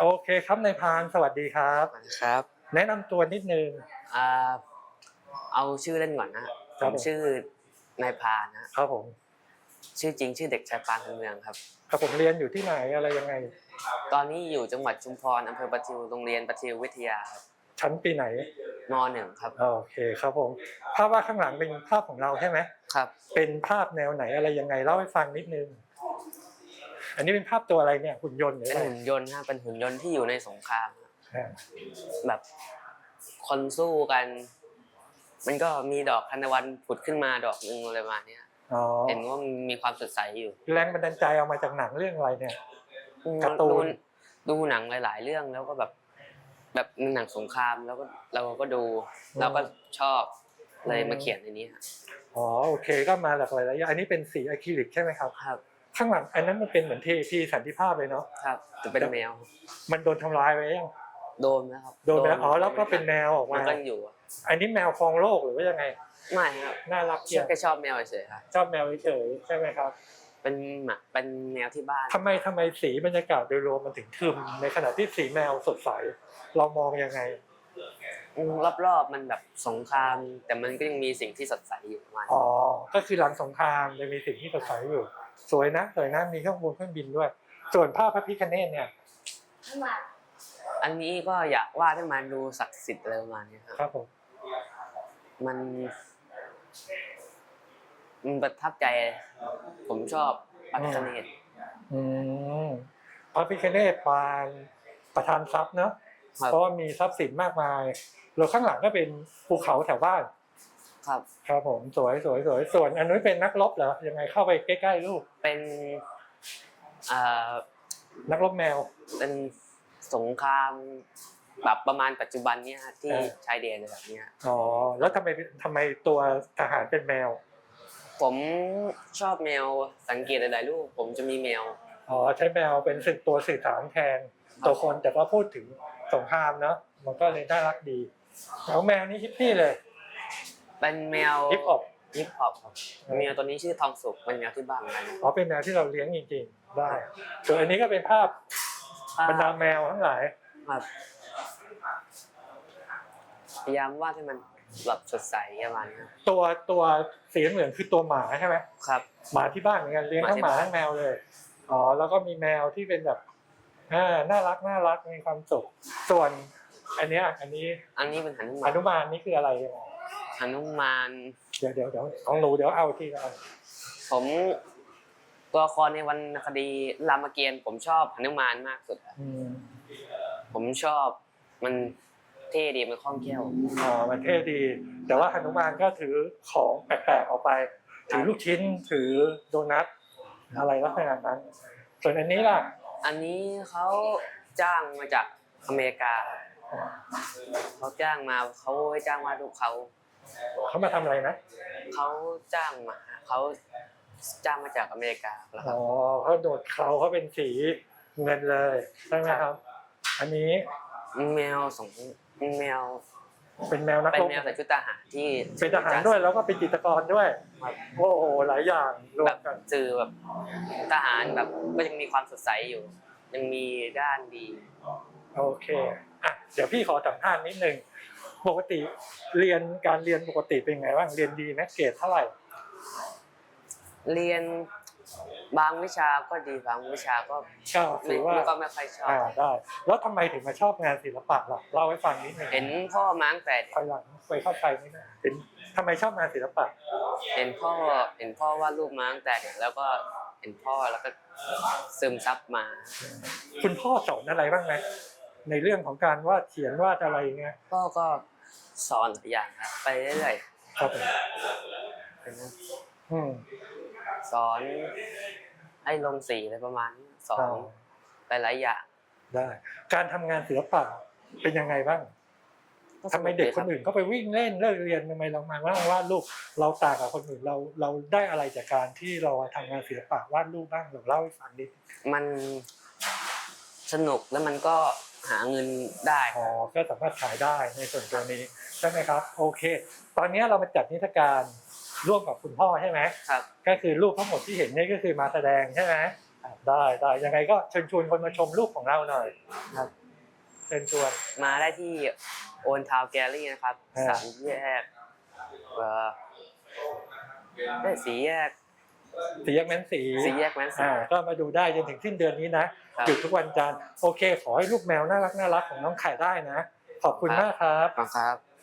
โอเคครับนายพรานสวัสดีครับ ครับ แนะนำตัวนิดนึง อ่าเอาชื่อเล่นก่อนนะคผรับมผมชื่อนายพานะครับผมชื่อจริงชื่อเด็กชายปานพันเมืองครับ ครับผมเรียนอยู่ที่ไหนอะไรยังไง ตอนนี้อยู่จังหวัดชุมพรอำเภอประทิวโรงเรียนประทิววิทยาครับชั้นปีไหนมหนึ่งครับ โอเคครับผมภาพวาดข้างหลังเป็นภาพของเราใช่ไหมครับ เป็นภาพแนวไหนอะไรยังไงเล่าให้ฟังนิดนึง อันนี้เป็นภาพตัวอะไรเนี่ยหุ่นยนต์หรือเป็นอะไรหุ่นยนต์ฮะเป็นหุ่นยนต์ที่อยู่ในสงครามครับอ่าแบบคนสู้กัน มันก็มีดอกทานตะวันผุดขึ้นมาดอกหนึ่งอะไรประมาณเนี้ยอ๋อเห็นว่ามีความสดใสอยู่แรงบันดาลใจเอามาจากหนังเรื่องอะไรเนี่ย การ์ตูดูนดูหนังหลาย ๆ เรื่องแล้วก็แบบ แบบหนังสงครามแล้วก็เราก็ดู เราก็ชอบเลยมาเขียนในนี้ครับอ๋อโอเคก็มาหลากหลายอย่างอันนี้เป็นสีอะคริลิกใช่ไหมครับ ครับ ข้างหลังอันนั้นมันเป็นเหมือนเทพีสันติภาพเลยเนาะครับจะเป็นแมว มันโดนทำลายไปยังโดนนะครับ โดนไปแล้วอ๋อแล้วก็เป็นแมวออกมัมานก็อยู่อะอันนี้แมวครองโลกหรือว่ายังไงไม่ครับน่ารักเกียแค่ชอบแมวเฉยๆครับชอบแมวเฉยๆใช่ไหมครับ เป็นหมาเป็นแมวที่บ้านทำไมทำไมสีบรรยากาศโดยรวมมันถึงทึมในขณะที่สีแมวสดใสเรามองยังไงอืมรอบๆมันแบบสงคราม แต่มันก็ยังมีสิ่งที่สดใสอยู่ประมาณอ๋อก็คือหลังสงครามยังมีสิ่งที่สดใสอยู่ สวยนะสวยนะมีเครื่องบนเครื่องบินด้วย ส่วนภาพพระพิคเนตเนี่ยอันนี้ก็อยากวาดให้มันดูศักดิ์สิทธิ์อะไรประมาณนี้ครับครับผมมันมันประทับใจ ผมชอบปัตตานีอืมพระพิคเนตปานประทานทรัพย์เนาะครับเพราะว่ามีทรัพย์สินมากมายแล้วข้างหลังก็เป็นภูเขาแถวบ้าน ครับ ครับผมสวยสวยสวยส่วนอันนู้นเป็นนักรบเหรอยังไงเข้าไปใกล้ๆลูกเป็นอ่านักรบแมว เป็นสงครามแบบประมาณปัจจุบันเนี้ยฮะที่เออ ชายแดนอะไรแบบเนี้ย อ๋อแล้วทำไมทำไมตัวทหารเป็นแมวผมชอบแมวสังเกตหลายๆรูปผมจะมีแมว อ๋อใช้แมวเป็นสื่อตัวสื่อสารแทนตัวคนแต่ว่าพูดถึงสงครามเนาะมันก็เลยน่ารักดีแล้วแมวนี่ฮิปปี้เลย เป็นแมวฮิปฮอปฮิปฮอปครับแมวตัวนี้ชื่อทองสุกเป็นแมวที่บ้านเหมือนกันอ๋อเป็นแมวที่เราเลี้ยงจริงๆ ได้ส่วนอันนี้ก็เป็นภาพบรรดาแมวทั้งหลายครับพยายามวาดให้มันแบบสดใสประมาณนี้ครับตัวตัวสีเหลืองคือตัวหมาใช่ไหมครับ หมาที่บ้านเหมือนกันเลี้ยงทั้งหมาหมาที่บ้านทั้งแมวเลยอ๋อแล้วก็มีแมวที่เป็นแบบอ่าน่ารักน่ารักมีความสุขส่วน อันเนี้ยอันนี้ อันนี้เป็นหนุอมานนุมานนี่คืออะไรยังไงห นุมานเดี๋ยวเดี๋ยวเดี๋ยวของหนูเดี๋ยวเอาที่ละอันผมตัวละครในวรรณคดีรามเกียรติ์ผมชอบหนุมานมากสุดครับอืมผมชอบมันเท่ดีมันคล่องแคล่วอ๋อมันเท่ดี แต่ว่าหนุมานก็ถือของแปลกๆออกไป ถือลูกชิ้นถือโดนัทอะไรลักษณะนั้น ส่วนอันนี้ล่ะอันนี้เขาจ้างมาจากอเมริกา เขาจ้างมาเขาให้จ้างวาดรูปเขา เขามาทำอะไรนะเขาจ้างมาเขาจ้างมาจากอเมริกาแล้วคอ๋รับอเขาโดดเขาเขาเป็นสีเงินเลยใช่ไหมครับอันนี้แมวสองแมวเป็นแมวนักเป็นรบแมวใส่ชุดทหารที่เป็นทหารด้วยแล้วก็เป็นจิตรกรด้วยครับโอ้โหหลายอย่างรวแบมบกันสื่อแบบทหารแบบก็ยังมีความสดใสอยู่ ยังมีด้านดี โอเคอะเดี๋ยวพี่ขอสัมภาษณ์นิดนึง ปกติเรียนการเรียนปกติเป็นไงบ้างเรียนดีไหมเกรดเท่าไหร่ เรียนบางวิชาก็ดีบางวิชาก็ก็ไม่ถือว่าก็ไม่ค่อยชอบ อ่าได้ แล้วทำไมถึงมาชอบงานศิลปะล่ะเล่าให้ฟังนิดนึงเห็นพ่อมาตั้งแต่ภายหลังไปเข้าใจนิดนึงเห็นทำไมชอบงานศิลปะ เห็นพ่อเห็นพ่อวาดรูปมาตั้งแต่เด็กแล้วก็เห็นพ่อแล้วก็ซึมซับมา คุณพ่อสอนอะไรบ้างไหมในเรื่องของการวาดเขียนวาดอะไรเงี้ยพ่อก็ สอนหลายอย่างครับไปเรื่อยครับผมๆอืม สอนให้ลงสีอะไรประมาณนี้สอนอ่าไปหลายอย่างได้ การทำงานศิลปะเป็นยังไงบ้างทำไมเด็กคนอื่นเขาไปวิ่งเล่นเลิกเรียนทำไมเรามาว่างวาดรูปเราต่างกับคนอื่นเราเราได้อะไรจากการที่เราทำงานศิลปะวาดรูปบ้างเราเล่าให้ฟังนิดมันสนุกแล้วมันก็ หาเงินได้อ๋อก็สามารถขายได้ในส่วนตัวนี้ใช่ไหมครับ โอเค ตอนนี้เรามาจัดนิทรรศการร่วมกับคุณพ่อใช่ไหมครับ ก็คือรูปทั้งหมดที่เห็นเนี่ยก็คือมาแสดงใช่ไหมอะได้ได้ยังไงก็เชิญชวนคนมาชมลูกของเราหน่อยครับ เชิญชวนมาได้ที่โอนทาวแกลลี่นะครับอ่าสามแยกเอ่อได้สี่แยก สีแยกแม้นสีสี่แยกแมนสี อ่าก็มาดูได้จนถึงสิ้นเดือนนี้นะครับหยุดทุกวันจันทร์โอเค ขอให้ลูกแมวน่ารักน่ารักของน้องไข่ได้นะ ขอบคุณมากครับ ขอบคุณครับ